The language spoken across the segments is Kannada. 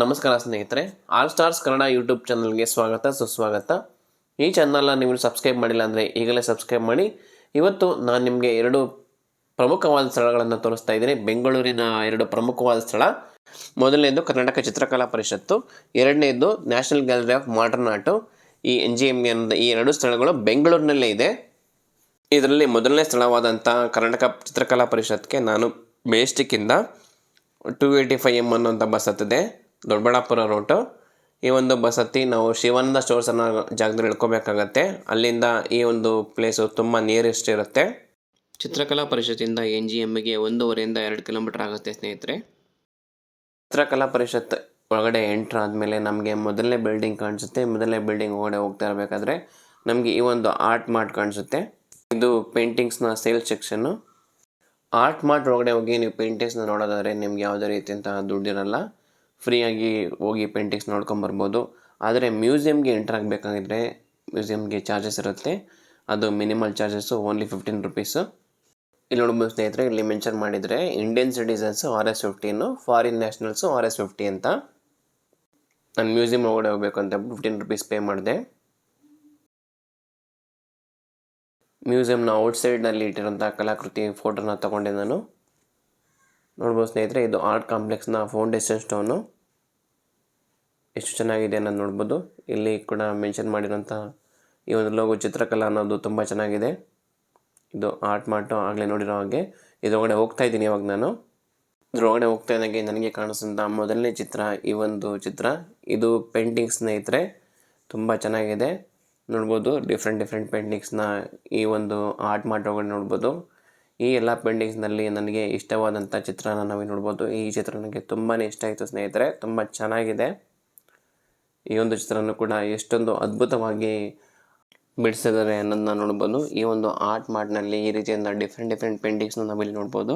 ನಮಸ್ಕಾರ ಸ್ನೇಹಿತರೆ, ಆಲ್ ಸ್ಟಾರ್ಸ್ ಕನ್ನಡ ಯೂಟ್ಯೂಬ್ ಚಾನಲ್ಗೆ ಸ್ವಾಗತ, ಸುಸ್ವಾಗತ. ಈ ಚಾನಲ್ನ ನೀವು ಸಬ್ಸ್ಕ್ರೈಬ್ ಮಾಡಿಲ್ಲ ಅಂದರೆ ಈಗಲೇ ಸಬ್ಸ್ಕ್ರೈಬ್ ಮಾಡಿ. ಇವತ್ತು ನಾನು ನಿಮಗೆ ಎರಡು ಪ್ರಮುಖವಾದ ಸ್ಥಳಗಳನ್ನು ತೋರಿಸ್ತಾ ಇದ್ದೀನಿ. ಬೆಂಗಳೂರಿನ ಎರಡು ಪ್ರಮುಖವಾದ ಸ್ಥಳ. ಮೊದಲನೇದು ಕರ್ನಾಟಕ ಚಿತ್ರಕಲಾ ಪರಿಷತ್ತು. ಎರಡನೇದು national gallery of modern art. ಈ ಎನ್ ಜಿ ಎಂ ಈ ಎರಡು ಸ್ಥಳಗಳು ಬೆಂಗಳೂರಿನಲ್ಲೇ ಇದೆ. ಇದರಲ್ಲಿ ಮೊದಲನೇ ಸ್ಥಳವಾದಂಥ ಕರ್ನಾಟಕ ಚಿತ್ರಕಲಾ ಪರಿಷತ್ಗೆ ನಾನು ಮೇಸ್ಟಿಕ್ಕಿಂದ ಟೂ ಏಯ್ಟಿ ಫೈವ್ ಎಂ ಅನ್ನೋಂಥ ಬಸ್ ಹತ್ತಿದೆ. ದೊಡ್ಡಬಳ್ಳಾಪುರ ರೂಟು ಈ ಒಂದು ಬಸ್ ಹತ್ತಿ ನಾವು ಶಿವಾನಂದ ಸ್ಟೋರ್ಸ್ ಅನ್ನೋ ಜಾಗದಲ್ಲಿ ಇಳ್ಕೊಬೇಕಾಗತ್ತೆ. ಅಲ್ಲಿಂದ ಈ ಒಂದು ಪ್ಲೇಸು ತುಂಬ ನಿಯರೆಸ್ಟ್ ಇರುತ್ತೆ. ಚಿತ್ರಕಲಾ ಪರಿಷತ್ತಿಂದ ಎನ್ ಜಿ ಎಮ್ಗೆ ಒಂದೂವರೆಯಿಂದ ಎರಡು ಕಿಲೋಮೀಟರ್ ಆಗುತ್ತೆ ಸ್ನೇಹಿತರೆ. ಚಿತ್ರಕಲಾ ಪರಿಷತ್ ಒಳಗಡೆ ಎಂಟ್ರ್ ಆದಮೇಲೆ ನಮಗೆ ಮೊದಲನೇ ಬಿಲ್ಡಿಂಗ್ ಕಾಣಿಸುತ್ತೆ. ಮೊದಲನೇ ಬಿಲ್ಡಿಂಗ್ ಒಳಗಡೆ ಹೋಗ್ತಾ ಇರಬೇಕಾದ್ರೆ ನಮಗೆ ಈ ಒಂದು ಆರ್ಟ್ ಮಾರ್ಟ್ ಕಾಣಿಸುತ್ತೆ. ಇದು ಪೇಂಟಿಂಗ್ಸ್ನ ಸೇಲ್ ಸೆಕ್ಷನ್ನು ಆರ್ಟ್ ಮಾರ್ಟ್ ಒಳಗಡೆ ಹೋಗಿ ನೀವು ಪೇಂಟಿಂಗ್ಸ್ನ ನೋಡೋದಾದ್ರೆ ನಿಮ್ಗೆ ಯಾವುದೇ ರೀತಿಯಂತಹ ದುಡ್ಡಿರಲ್ಲ. ಫ್ರೀಯಾಗಿ ಹೋಗಿ ಪೇಂಟಿಂಗ್ಸ್ ನೋಡ್ಕೊಂಬರ್ಬೋದು ಆದರೆ ಮ್ಯೂಸಿಯಮ್ಗೆ ಎಂಟ್ರ್ ಆಗಬೇಕಾಗಿದ್ರೆ ಮ್ಯೂಸಿಯಮ್ಗೆ ಚಾರ್ಜಸ್ ಇರುತ್ತೆ. ಅದು minimal charges only fifteen rupees ಇಲ್ಲಿ ನೋಡ್ಬೋದು ಸ್ನೇಹಿತರೆ, ಇಲ್ಲಿ ಮೆನ್ಷನ್ ಮಾಡಿದರೆ Indian citizens R S fifteen foreign nationals R S fifty ಅಂತ. ನಾನು ಮ್ಯೂಸಿಯಮ್ ಒಳಗಡೆ ಹೋಗಬೇಕು ಅಂತ ಫಿಫ್ಟೀನ್ ರುಪೀಸ್ ಪೇ ಮಾಡಿದೆ. ಮ್ಯೂಸಿಯಮ್ನ ಔಟ್ಸೈಡ್ನಲ್ಲಿ ಇಟ್ಟಿರೋಂಥ ಕಲಾಕೃತಿ ಫೋಟೋನ ತಗೊಂಡೆ ನಾನು. ನೋಡ್ಬೋದು ಸ್ನೇಹಿತರೆ, ಇದು ಆರ್ಟ್ ಕಾಂಪ್ಲೆಕ್ಸ್ನ ಫೌಂಡೇಶನ್ ಸ್ಟೋನು. ಎಷ್ಟು ಚೆನ್ನಾಗಿದೆ ಅನ್ನೋದು ನೋಡ್ಬೋದು. ಇಲ್ಲಿ ಕೂಡ ಮೆನ್ಷನ್ ಮಾಡಿರೋಂಥ ಈ ಒಂದು ಲೋಗೋ ಚಿತ್ರಕಲಾ ಅನ್ನೋದು ತುಂಬ ಚೆನ್ನಾಗಿದೆ. ಇದು ಆರ್ಟ್ ಮಾರ್ಟು ಆಗಲೇ ನೋಡಿರೋ ಹಾಗೆ. ಇದ್ರೊಳಗಡೆ ಹೋಗ್ತಾ ಇದ್ದೀನಿ ಇವಾಗ ನಾನು. ಇದ್ರೊಳಗಡೆ ಹೋಗ್ತಾ ಇದ್ದಂಗೆ ನನಗೆ ಕಾಣಿಸಿದಂಥ ಮೊದಲನೇ ಚಿತ್ರ ಈ ಒಂದು ಚಿತ್ರ. ಇದು ಪೇಂಟಿಂಗ್ ಸ್ನೇಹಿತರೆ, ತುಂಬ ಚೆನ್ನಾಗಿದೆ. ನೋಡ್ಬೋದು, ಡಿಫ್ರೆಂಟ್ ಡಿಫ್ರೆಂಟ್ ಪೇಂಟಿಂಗ್ಸ್ನ ಈ ಒಂದು ಆರ್ಟ್ ಮಾರ್ಟ್ ಒಳಗಡೆ ನೋಡ್ಬೋದು. ಈ ಎಲ್ಲ ಪೇಂಟಿಂಗ್ಸ್ನಲ್ಲಿ ನನಗೆ ಇಷ್ಟವಾದಂಥ ಚಿತ್ರನ ನಾವು ನೋಡ್ಬೋದು. ಈ ಚಿತ್ರ ನನಗೆ ತುಂಬಾ ಇಷ್ಟ ಆಯಿತು ಸ್ನೇಹಿತರೆ, ತುಂಬ ಚೆನ್ನಾಗಿದೆ. ಈ ಒಂದು ಚಿತ್ರನೂ ಕೂಡ ಎಷ್ಟೊಂದು ಅದ್ಭುತವಾಗಿ ಬಿಡಿಸಿದ್ದಾರೆ ಅನ್ನೋದನ್ನ ನೋಡ್ಬೋದು. ಈ ಒಂದು ಆರ್ಟ್ ಮಾರ್ಟ್ನಲ್ಲಿ ಈ ರೀತಿಯಿಂದ ಡಿಫ್ರೆಂಟ್ ಡಿಫ್ರೆಂಟ್ ಪೇಂಟಿಂಗ್ಸ್ನ ನಾವಿಲ್ಲಿ ನೋಡ್ಬೋದು.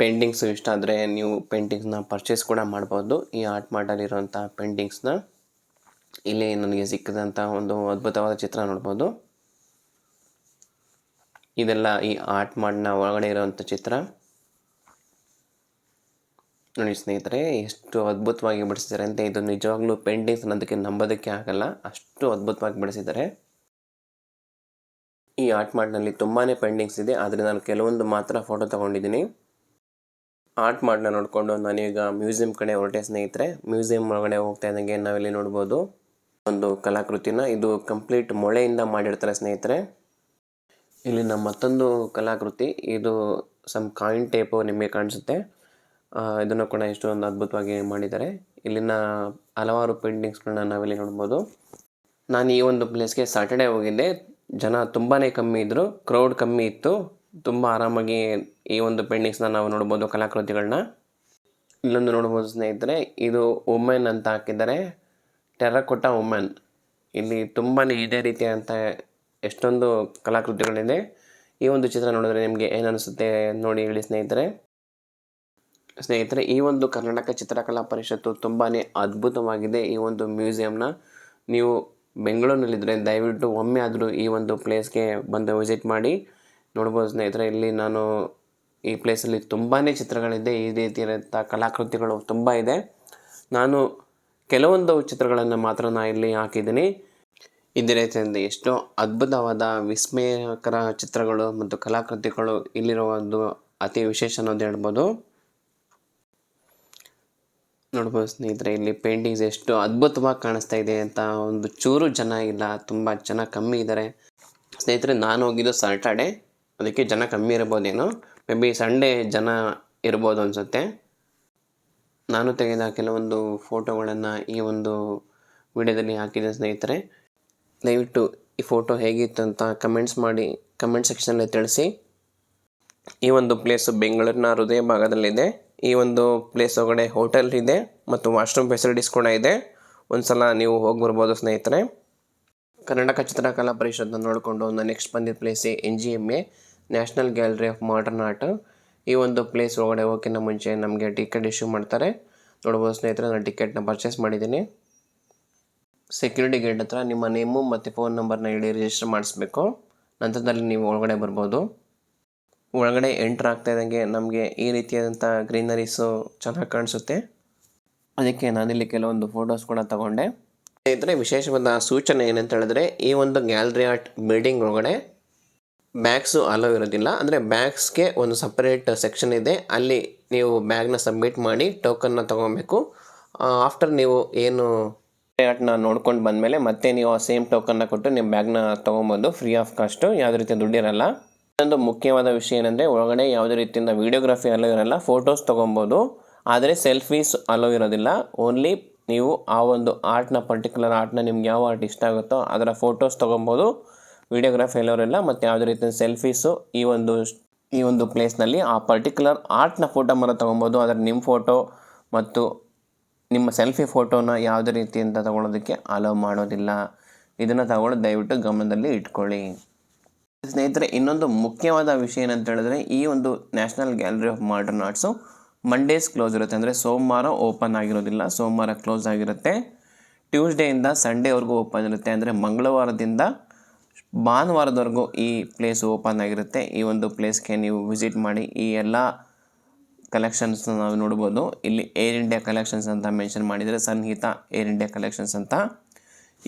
ಪೇಂಟಿಂಗ್ಸ್ ಇಷ್ಟ ಆದರೆ ನೀವು ಪೇಂಟಿಂಗ್ಸ್ನ ಪರ್ಚೇಸ್ ಕೂಡ ಮಾಡ್ಬೋದು. ಈ ಆರ್ಟ್ ಮಾರ್ಟಲ್ಲಿರುವಂಥ ಪೇಂಟಿಂಗ್ಸ್ನ. ಇಲ್ಲಿ ನನಗೆ ಸಿಕ್ಕಿದಂಥ ಒಂದು ಅದ್ಭುತವಾದ ಚಿತ್ರ ನೋಡ್ಬೋದು. ಇದೆಲ್ಲ ಈ ಆರ್ಟ್ ಮಾಡ್ನ ಒಳಗಡೆ ಇರುವಂಥ ಚಿತ್ರ. ನೋಡಿ ಸ್ನೇಹಿತರೆ, ಎಷ್ಟು ಅದ್ಭುತವಾಗಿ ಬಿಡಿಸಿದ್ದಾರೆ ಅಂತ ಇದು ನಿಜವಾಗ್ಲೂ ಪೇಂಟಿಂಗ್ಸ್ ಅನ್ನೋದಕ್ಕೆ ನಂಬೋದಕ್ಕೆ ಆಗಲ್ಲ, ಅಷ್ಟು ಅದ್ಭುತವಾಗಿ ಬಿಡಿಸಿದ್ದಾರೆ. ಈ ಆರ್ಟ್ ಮಾಡ್ನಲ್ಲಿ ತುಂಬಾ ಪೇಂಟಿಂಗ್ಸ್ ಇದೆ ಆದರೆ ನಾನು ಕೆಲವೊಂದು ಮಾತ್ರ ಫೋಟೋ ತೊಗೊಂಡಿದ್ದೀನಿ. ಆರ್ಟ್ ಮಾಡ್ನ ನೋಡಿಕೊಂಡು ನಾನೀಗ ಮ್ಯೂಸಿಯಂ ಕಡೆ ಹೊರಟೆ ಸ್ನೇಹಿತರೆ. ಮ್ಯೂಸಿಯಂ ಒಳಗಡೆ ಹೋಗ್ತಾ ಇದ್ದಂಗೆ ನಾವಿಲ್ಲಿ ನೋಡ್ಬೋದು ಒಂದು ಕಲಾಕೃತಿನ. ಇದು ಕಂಪ್ಲೀಟ್ ಮೊಳೆಯಿಂದ ಮಾಡಿರ್ತಾರೆ ಸ್ನೇಹಿತರೆ. ಇಲ್ಲಿನ ಮತ್ತೊಂದು ಕಲಾಕೃತಿ. ಇದು ಸಮ್ ಕಾಯಿನ್ ಟೇಪು ನಿಮಗೆ ಕಾಣಿಸುತ್ತೆ. ಇದನ್ನು ಕೂಡ ಎಷ್ಟೊಂದು ಅದ್ಭುತವಾಗಿ ಮಾಡಿದ್ದಾರೆ. ಇಲ್ಲಿನ ಹಲವಾರು ಪೇಂಟಿಂಗ್ಸ್ಗಳನ್ನ ನಾವಿಲ್ಲಿ ನೋಡ್ಬೋದು. ನಾನು ಈ ಒಂದು ಪ್ಲೇಸ್ಗೆ ಸಾಟರ್ಡೆ ಹೋಗಿದ್ದೆ. ಜನ ತುಂಬಾ ಕಮ್ಮಿ ಇದ್ದರು ಕ್ರೌಡ್ ಕಮ್ಮಿ ಇತ್ತು. ತುಂಬ ಆರಾಮಾಗಿ ಈ ಒಂದು ಪೇಂಟಿಂಗ್ಸ್ನ ನಾವು ನೋಡ್ಬೋದು, ಕಲಾಕೃತಿಗಳನ್ನ. ಇಲ್ಲೊಂದು ನೋಡ್ಬೋದು ಸ್ನೇಹಿತರೆ, ಇದು ವುಮೆನ್ ಅಂತ ಹಾಕಿದ್ದಾರೆ. ಟೆರ್ರಕೊಟ್ಟ ವುಮೆನ್ ಇಲ್ಲಿ ತುಂಬಾ ಇದೇ ರೀತಿಯಾದಂಥ ಎಷ್ಟೊಂದು ಕಲಾಕೃತಿಗಳಿದೆ. ಈ ಒಂದು ಚಿತ್ರ ನೋಡಿದ್ರೆ ನಿಮಗೆ ಏನನ್ನಿಸುತ್ತೆ ನೋಡಿ ಹೇಳಿ ಸ್ನೇಹಿತರೆ. ಸ್ನೇಹಿತರೆ, ಈ ಒಂದು ಕರ್ನಾಟಕ ಚಿತ್ರಕಲಾ ಪರಿಷತ್ತು ತುಂಬಾ ಅದ್ಭುತವಾಗಿದೆ. ಈ ಒಂದು ಮ್ಯೂಸಿಯಂನ ನೀವು ಬೆಂಗಳೂರಿನಲ್ಲಿದ್ದರೆ ದಯವಿಟ್ಟು ಒಮ್ಮೆ ಆದರೂ ಈ ಒಂದು ಪ್ಲೇಸ್ಗೆ ಬಂದು ವಿಸಿಟ್ ಮಾಡಿ. ನೋಡ್ಬೋದು ಸ್ನೇಹಿತರೆ, ಇಲ್ಲಿ ನಾನು ಈ ಪ್ಲೇಸಲ್ಲಿ ತುಂಬಾ ಚಿತ್ರಗಳಿದೆ. ಈ ರೀತಿಯಾದಂಥ ಕಲಾಕೃತಿಗಳು ತುಂಬ ಇದೆ. ನಾನು ಕೆಲವೊಂದು ಚಿತ್ರಗಳನ್ನು ಮಾತ್ರ ನಾನು ಇಲ್ಲಿ ಹಾಕಿದ್ದೀನಿ. ಇದೇ ರೀತಿಯಿಂದ ಎಷ್ಟೋ ಅದ್ಭುತವಾದ ವಿಸ್ಮಯಕರ ಚಿತ್ರಗಳು ಮತ್ತು ಕಲಾಕೃತಿಗಳು ಇಲ್ಲಿರುವ ಒಂದು ಅತಿ ವಿಶೇಷ ಅನ್ನೋದು ಹೇಳ್ಬೋದು. ನೋಡ್ಬೋದು ಸ್ನೇಹಿತರೆ, ಇಲ್ಲಿ ಪೇಂಟಿಂಗ್ಸ್ ಎಷ್ಟು ಅದ್ಭುತವಾಗಿ ಕಾಣಿಸ್ತಾ ಇದೆ ಅಂತ ಒಂದು ಚೂರು ಜನ ಇಲ್ಲ, ತುಂಬ ಜನ ಕಮ್ಮಿ ಇದ್ದಾರೆ ಸ್ನೇಹಿತರೆ, ನಾನು ಹೋಗಿದ್ದು ಸಾಟರ್ಡೆ ಅದಕ್ಕೆ ಜನ ಕಮ್ಮಿ ಇರ್ಬೋದೇನೋ ಮೇ ಬಿ ಸಂಡೇ ಜನ ಇರ್ಬೋದು ಅನಿಸುತ್ತೆ. ನಾನು ತೆಗೆದ ಕೆಲವೊಂದು ಫೋಟೋಗಳನ್ನು ಈ ಒಂದು ವಿಡಿಯೋದಲ್ಲಿ ಹಾಕಿದೆ ಸ್ನೇಹಿತರೆ. ದಯವಿಟ್ಟು ಈ ಫೋಟೋ ಹೇಗಿತ್ತು ಅಂತ ಕಮೆಂಟ್ಸ್ ಮಾಡಿ ಕಮೆಂಟ್ ಸೆಕ್ಷನಲ್ಲಿ ತಿಳಿಸಿ. ಈ ಒಂದು ಪ್ಲೇಸು ಬೆಂಗಳೂರಿನ ಹೃದಯ ಭಾಗದಲ್ಲಿದೆ. ಈ ಒಂದು ಪ್ಲೇಸ್ ಒಳಗಡೆ ಹೋಟೆಲ್ ಇದೆ ಮತ್ತು ವಾಶ್ರೂಮ್ ಫೆಸಿಲಿಟೀಸ್ ಕೂಡ ಇದೆ. ಒಂದು ಸಲ ನೀವು ಹೋಗಿ ಬರ್ಬೋದು ಸ್ನೇಹಿತರೆ. ಕರ್ನಾಟಕ ಚಿತ್ರಕಲಾ ಪರಿಷತ್ನ ನೋಡಿಕೊಂಡು ನೆಕ್ಸ್ಟ್ ಬಂದಿದ್ದ ಪ್ಲೇಸೇ N G M A, national gallery of modern art. ಈ ಒಂದು ಪ್ಲೇಸ್ ಒಳಗಡೆ ಹೋಗೋಕ್ಕಿಂತ ಮುಂಚೆ ನಮಗೆ ಟಿಕೆಟ್ ಇಶ್ಯೂ ಮಾಡ್ತಾರೆ. ನೋಡ್ಬೋದು ಸ್ನೇಹಿತರೆ, ನಾನು ಟಿಕೆಟ್ನ ಪರ್ಚೇಸ್ ಮಾಡಿದ್ದೀನಿ. ಸೆಕ್ಯೂರಿಟಿ ಗೇಟ್ ಹತ್ರ ನಿಮ್ಮ ನೇಮು ಮತ್ತು ಫೋನ್ ನಂಬರ್ನ ಹೇಳಿ ರಿಜಿಸ್ಟರ್ ಮಾಡಿಸ್ಬೇಕು. ನಂತರದಲ್ಲಿ ನೀವು ಒಳಗಡೆ ಬರ್ಬೋದು. ಒಳಗಡೆ ಎಂಟ್ರ್ ಆಗ್ತಾ ಇದ್ದಂಗೆ ನಮಗೆ ಈ ರೀತಿಯಾದಂಥ ಗ್ರೀನರೀಸು ಚೆನ್ನಾಗಿ ಕಾಣಿಸುತ್ತೆ. ಅದಕ್ಕೆ ನಾನಿಲ್ಲಿ ಕೆಲವೊಂದು ಫೋಟೋಸ್ ಕೂಡ ತಗೊಂಡೆ. ಸ್ನೇಹಿತರೆ, ವಿಶೇಷವಾದ ಸೂಚನೆ ಏನಂತ ಹೇಳಿದ್ರೆ, ಈ ಒಂದು ಗ್ಯಾಲರಿ ಆರ್ಟ್ ಬಿಲ್ಡಿಂಗ್ ಒಳಗಡೆ ಬ್ಯಾಗ್ಸು ಅಲೋ ಇರೋದಿಲ್ಲ. ಅಂದರೆ ಬ್ಯಾಗ್ಸ್ಗೆ ಒಂದು ಸಪ್ರೇಟ್ ಸೆಕ್ಷನ್ ಇದೆ. ಅಲ್ಲಿ ನೀವು ಬ್ಯಾಗ್ನ ಸಬ್ಮಿಟ್ ಮಾಡಿ ಟೋಕನ್ನ ತೊಗೊಬೇಕು. ಆಫ್ಟರ್ ನೀವು ಏನು ಆರ್ಟ್ನ ನೋಡ್ಕೊಂಡು ಬಂದಮೇಲೆ ಮತ್ತೆ ನೀವು ಆ ಸೇಮ್ ಟೋಕನ್ನ ಕೊಟ್ಟು ನಿಮ್ಮ ಬ್ಯಾಗ್ನ ತೊಗೊಬೋದು ಫ್ರೀ ಆಫ್ ಕಾಸ್ಟು ಯಾವುದೇ ರೀತಿ ದುಡ್ಡಿರಲ್ಲ ಇನ್ನೊಂದು ಮುಖ್ಯವಾದ ವಿಷಯ ಏನಂದರೆ ಒಳಗಡೆ ಯಾವುದೇ ರೀತಿಯಿಂದ ವೀಡಿಯೋಗ್ರಫಿ ಅಲೋ ಇರಲ್ಲ ಫೋಟೋಸ್ ತೊಗೊಬೋದು. ಆದರೆ ಸೆಲ್ಫೀಸ್ ಅಲೋ ಇರೋದಿಲ್ಲ. ಓನ್ಲಿ ನೀವು ಆ ಒಂದು ಆರ್ಟ್ನ ಪರ್ಟಿಕ್ಯುಲರ್ ಆರ್ಟ್ನ ನಿಮ್ಗೆ ಯಾವ ಆರ್ಟ್ ಇಷ್ಟ ಆಗುತ್ತೋ ಅದರ ಫೋಟೋಸ್ ತೊಗೊಬೋದು. ವೀಡಿಯೋಗ್ರಫಿ ಇರಲ್ಲ, ಮತ್ತು ಯಾವುದೇ ರೀತಿಯ ಸೆಲ್ಫೀಸು ಈ ಒಂದು ಈ ಒಂದು ಪ್ಲೇಸ್ನಲ್ಲಿ ಆ ಪರ್ಟಿಕ್ಯುಲರ್ ಆರ್ಟ್ನ ಫೋಟೋ ಮರ ತೊಗೊಬೋದು. ಆದರೆ ನಿಮ್ಮ ಫೋಟೋ ಮತ್ತು ನಿಮ್ಮ ಸೆಲ್ಫಿ ಫೋಟೋನ ಯಾವುದೇ ರೀತಿಯಿಂದ ತಗೊಳ್ಳೋದಕ್ಕೆ ಅಲೋ ಮಾಡೋದಿಲ್ಲ. ಇದನ್ನು ತಗೊಂಡು ದಯವಿಟ್ಟು ಗಮನದಲ್ಲಿ ಇಟ್ಕೊಳ್ಳಿ. ಸ್ನೇಹಿತರೆ, ಇನ್ನೊಂದು ಮುಖ್ಯವಾದ ವಿಷಯ ಏನಂತ ಹೇಳಿದ್ರೆ, ಈ ಒಂದು national gallery of modern arts Mondays close ಇರುತ್ತೆ. ಅಂದರೆ ಸೋಮವಾರ ಓಪನ್ ಆಗಿರೋದಿಲ್ಲ. ಸೋಮವಾರ ಕ್ಲೋಸ್ ಆಗಿರುತ್ತೆ. ಟ್ಯೂಸ್ಡೇಯಿಂದ ಸಂಡೇವರೆಗೂ ಓಪನ್ ಇರುತ್ತೆ. ಅಂದರೆ ಮಂಗಳವಾರದಿಂದ ಭಾನುವಾರದವರೆಗೂ ಈ ಪ್ಲೇಸ್ ಓಪನ್ ಆಗಿರುತ್ತೆ. ಈ ಒಂದು ಪ್ಲೇಸ್ಗೆ ನೀವು ವಿಸಿಟ್ ಮಾಡಿ ಈ ಎಲ್ಲ ಕಲೆಕ್ಷನ್ಸ್ನ ನಾವು ನೋಡ್ಬೋದು. ಇಲ್ಲಿ ಏರ್ ಇಂಡಿಯಾ ಕಲೆಕ್ಷನ್ಸ್ ಅಂತ ಮೆನ್ಷನ್ ಮಾಡಿದರೆ ಸನ್ಹಿತ ಏರ್ ಇಂಡಿಯಾ ಕಲೆಕ್ಷನ್ಸ್ ಅಂತ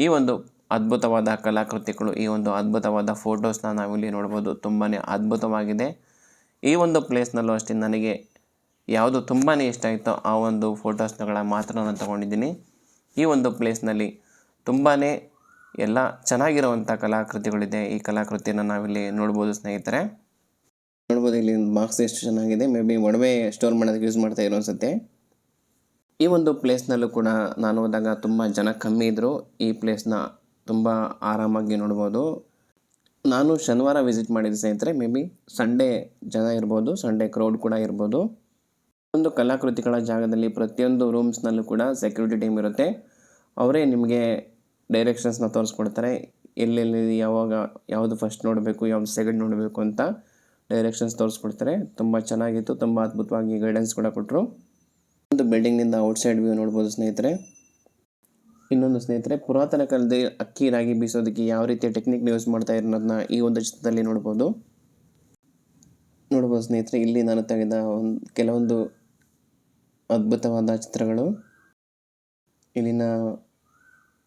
ಈ ಒಂದು ಅದ್ಭುತವಾದ ಕಲಾಕೃತಿಗಳು, ಈ ಒಂದು ಅದ್ಭುತವಾದ ಫೋಟೋಸ್ನ ನಾವಿಲ್ಲಿ ನೋಡ್ಬೋದು. ತುಂಬಾ ಅದ್ಭುತವಾಗಿದೆ. ಈ ಒಂದು ಪ್ಲೇಸ್ನಲ್ಲೂ ಅಷ್ಟೇ ನನಗೆ ಯಾವುದು ತುಂಬಾ ಇಷ್ಟ ಆಯಿತೋ ಆ ಒಂದು ಫೋಟೋಸ್ಗಳ ಮಾತ್ರ ನಾನು ತೊಗೊಂಡಿದ್ದೀನಿ. ಈ ಒಂದು ಪ್ಲೇಸ್ನಲ್ಲಿ ತುಂಬಾ ಎಲ್ಲ ಚೆನ್ನಾಗಿರುವಂಥ ಕಲಾಕೃತಿಗಳಿದೆ. ಈ ಕಲಾಕೃತಿಯನ್ನು ನಾವಿಲ್ಲಿ ನೋಡ್ಬೋದು ಸ್ನೇಹಿತರೆ. ನೋಡ್ಬೋದು, ಇಲ್ಲಿ ಬಾಕ್ಸ್ ಎಷ್ಟು ಚೆನ್ನಾಗಿದೆ. ಮೇ ಬಿ ಒಡವೆ ಸ್ಟೋರ್ ಮಾಡೋದಕ್ಕೆ ಯೂಸ್ ಮಾಡ್ತಾ ಇರೋ ಅನ್ಸುತ್ತೆ. ಈ ಒಂದು ಪ್ಲೇಸ್ನಲ್ಲೂ ಕೂಡ ನಾನು ಹೋದಾಗ ತುಂಬ ಜನ ಕಮ್ಮಿ ಇದ್ದರು ಈ ಪ್ಲೇಸ್ನ ತುಂಬ ಆರಾಮಾಗಿ ನೋಡ್ಬೋದು. ನಾನು ಶನಿವಾರ ವಿಸಿಟ್ ಮಾಡಿದ ಸ್ನೇಹಿತರೆ ಮೇ ಬಿ ಸಂಡೇ ಜನ ಇರ್ಬೋದು ಸಂಡೇ ಕ್ರೌಡ್ ಕೂಡ ಇರ್ಬೋದು. ಒಂದು ಕಲಾಕೃತಿಗಳ ಜಾಗದಲ್ಲಿ ಪ್ರತಿಯೊಂದು ರೂಮ್ಸ್ನಲ್ಲೂ ಕೂಡ ಸೆಕ್ಯೂರಿಟಿ ಟೀಮ್ ಇರುತ್ತೆ. ಅವರೇ ನಿಮಗೆ ಡೈರೆಕ್ಷನ್ಸ್ನ ತೋರಿಸ್ಕೊಡ್ತಾರೆ. ಎಲ್ಲೆಲ್ಲಿ ಯಾವಾಗ, ಯಾವುದು ಫಸ್ಟ್ ನೋಡಬೇಕು, ಯಾವುದು ಸೆಕೆಂಡ್ ನೋಡಬೇಕು ಅಂತ. ಡೈರೆಕ್ಷನ್ಸ್ ತೋರಿಸ್ಕೊಡ್ತಾರೆ. ತುಂಬ ಚೆನ್ನಾಗಿತ್ತು. ತುಂಬ ಅದ್ಭುತವಾಗಿ ಗೈಡೆನ್ಸ್ ಕೂಡ ಕೊಟ್ಟರು ಒಂದು ಬಿಲ್ಡಿಂಗ್ನಿಂದ ಔಟ್ಸೈಡ್ ವ್ಯೂ ನೋಡ್ಬೋದು ಸ್ನೇಹಿತರೆ. ಇನ್ನೊಂದು ಸ್ನೇಹಿತರೆ, ಪುರಾತನ ಕಾಲದಲ್ಲಿ ಅಕ್ಕಿ, ರಾಗಿ ಬೀಸೋದಕ್ಕೆ ಯಾವ ರೀತಿಯ ಟೆಕ್ನಿಕ್ ಯೂಸ್ ಮಾಡ್ತಾ ಇರೋದನ್ನ ಈ ಒಂದು ಚಿತ್ರದಲ್ಲಿ ನೋಡ್ಬೋದು. ನೋಡ್ಬೋದು ಸ್ನೇಹಿತರೆ, ಇಲ್ಲಿ ನಾನು ತೆಗೆದ ಒಂದು, ಕೆಲವೊಂದು ಅದ್ಭುತವಾದ ಚಿತ್ರಗಳು. ಇಲ್ಲಿನ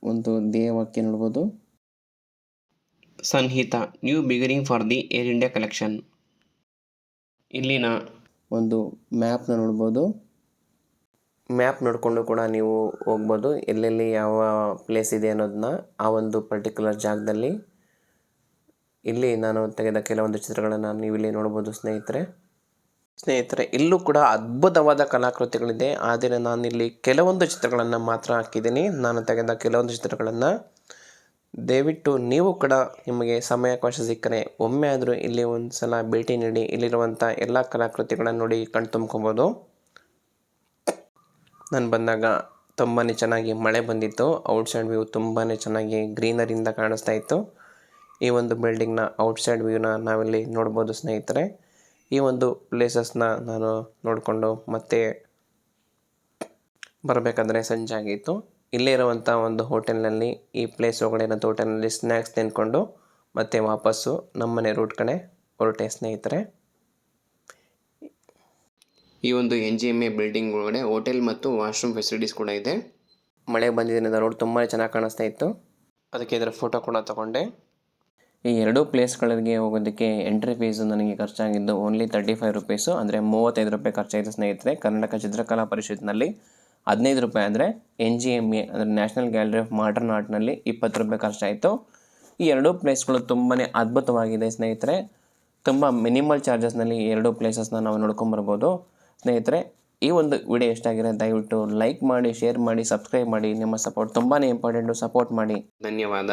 ಒಂದು ದೇಹವಾಕ್ಯ ನೋಡ್ಬೋದು. Sanhita new beginning for the Air India collection ಇಲ್ಲಿನ ಒಂದು ಮ್ಯಾಪ್ನ ನೋಡ್ಬೋದು. ಮ್ಯಾಪ್ ನೋಡಿಕೊಂಡು ಕೂಡ ನೀವು ಹೋಗ್ಬೋದು. ಎಲ್ಲೆಲ್ಲಿ ಯಾವ ಪ್ಲೇಸ್ ಇದೆ ಅನ್ನೋದನ್ನ ಆ ಒಂದು ಪರ್ಟಿಕ್ಯುಲರ್ ಜಾಗದಲ್ಲಿ. ಇಲ್ಲಿ ನಾನು ತೆಗೆದ ಕೆಲವೊಂದು ಚಿತ್ರಗಳನ್ನು ನೀವು ಇಲ್ಲಿ ನೋಡ್ಬೋದು ಸ್ನೇಹಿತರೆ. ಸ್ನೇಹಿತರೆ, ಇಲ್ಲೂ ಕೂಡ ಅದ್ಭುತವಾದ ಕಲಾಕೃತಿಗಳಿದೆ. ಆದರೆ ನಾನಿಲ್ಲಿ ಕೆಲವೊಂದು ಚಿತ್ರಗಳನ್ನು ಮಾತ್ರ ಹಾಕಿದ್ದೀನಿ. ನಾನು ತೆಗೆದ ಕೆಲವೊಂದು ಚಿತ್ರಗಳನ್ನು ದಯವಿಟ್ಟು ನೀವು ಕೂಡ ನಿಮಗೆ ಸಮಯಾವಕಾಶ ಸಿಕ್ಕರೆ ಒಮ್ಮೆ ಆದರೂ ಇಲ್ಲಿ ಒಂದು ಸಲ ಭೇಟಿ ನೀಡಿ ಇಲ್ಲಿರುವಂಥ ಎಲ್ಲ ಕಲಾಕೃತಿಗಳನ್ನು ನೋಡಿ ಕಣ್ ತುಂಬ್ಕೊಬೋದು. ನಾನು ಬಂದಾಗ ತುಂಬಾ ಚೆನ್ನಾಗಿ ಮಳೆ ಬಂದಿತ್ತು. ಔಟ್ಸೈಡ್ ವ್ಯೂ ತುಂಬಾ ಚೆನ್ನಾಗಿ ಗ್ರೀನರಿಂದ ಕಾಣಿಸ್ತಾ ಇತ್ತು. ಈ ಒಂದು ಬಿಲ್ಡಿಂಗ್ನ ಔಟ್ಸೈಡ್ ವ್ಯೂನ ನಾವಿಲ್ಲಿ ನೋಡ್ಬೋದು ಸ್ನೇಹಿತರೆ. ಈ ಒಂದು ಪ್ಲೇಸಸ್ನ ನಾನು ನೋಡಿಕೊಂಡು ಮತ್ತೆ ಬರಬೇಕಾದ್ರೆ ಸಂಜೆ ಆಗಿತ್ತು. ಇಲ್ಲೇ ಇರುವಂಥ ಒಂದು ಹೋಟೆಲ್ನಲ್ಲಿ ಈ ಪ್ಲೇಸ್ ಒಳಗಡೆ ಇರೋಂಥ ಹೋಟೆಲ್ನಲ್ಲಿ ಸ್ನ್ಯಾಕ್ಸ್ ತಿಂದ್ಕೊಂಡು ಮತ್ತೆ ವಾಪಸ್ಸು ನಮ್ಮನೆ ರೂಟ್ ಕಡೆ ಹೊರಟೆ ಸ್ನೇಹಿತರೆ. ಈ ಒಂದು N G M A building ಒಳಗಡೆ ಹೋಟೆಲ್ ಮತ್ತು ವಾಶ್ರೂಮ್ ಫೆಸಿಲಿಟೀಸ್ ಕೂಡ ಇದೆ. ಮಳೆ ಬಂದಿದ್ದರಿಂದ ರೋಡ್ ತುಂಬಾ ಚೆನ್ನಾಗಿ ಕಾಣಿಸ್ತಾ ಇತ್ತು. ಅದಕ್ಕೆ ಇದರ ಫೋಟೋ ಕೂಡ ತಗೊಂಡೆ. ಈ ಎರಡೂ ಪ್ಲೇಸ್ಗಳಿಗೆ ಹೋಗೋದಕ್ಕೆ ಎಂಟ್ರಿ ಫೀಸು ನನಗೆ ಖರ್ಚಾಗಿದ್ದು ಓನ್ಲಿ ತರ್ಟಿ ಫೈವ್ ರುಪೀಸು ಅಂದರೆ ಮೂವತ್ತೈದು ರೂಪಾಯಿ ಖರ್ಚಾಯಿತು ಸ್ನೇಹಿತರೆ. ಕರ್ನಾಟಕ ಚಿತ್ರಕಲಾ ಪರಿಷತ್ನಲ್ಲಿ ಹದಿನೈದು ರೂಪಾಯಿ ಅಂದರೆ ಎನ್ ಜಿ ಎಂ ಎ, ಅಂದರೆ ನ್ಯಾಷನಲ್ ಗ್ಯಾಲರಿ ಆಫ್ ಮಾಡರ್ನ್ ಆರ್ಟ್ನಲ್ಲಿ ಇಪ್ಪತ್ತು ರೂಪಾಯಿ ಖರ್ಚಾಯಿತು. ಈ ಎರಡೂ ಪ್ಲೇಸ್ಗಳು ತುಂಬಾ ಅದ್ಭುತವಾಗಿದೆ ಸ್ನೇಹಿತರೆ. ತುಂಬ ಮಿನಿಮಲ್ ಚಾರ್ಜಸ್ನಲ್ಲಿ ಎರಡೂ ಪ್ಲೇಸಸ್ನ ನಾವು ನೋಡ್ಕೊಂಬರ್ಬೋದು ಸ್ನೇಹಿತರೆ, ಈ ಒಂದು ವಿಡಿಯೋ ಎಷ್ಟಾಗಿದೆ ದಯವಿಟ್ಟು ಲೈಕ್ ಮಾಡಿ ಶೇರ್ ಮಾಡಿ ಸಬ್ಸ್ಕ್ರೈಬ್ ಮಾಡಿ. ನಿಮ್ಮ ಸಪೋರ್ಟ್ ತುಂಬಾ ಇಂಪಾರ್ಟೆಂಟು ಸಪೋರ್ಟ್ ಮಾಡಿ. ಧನ್ಯವಾದ.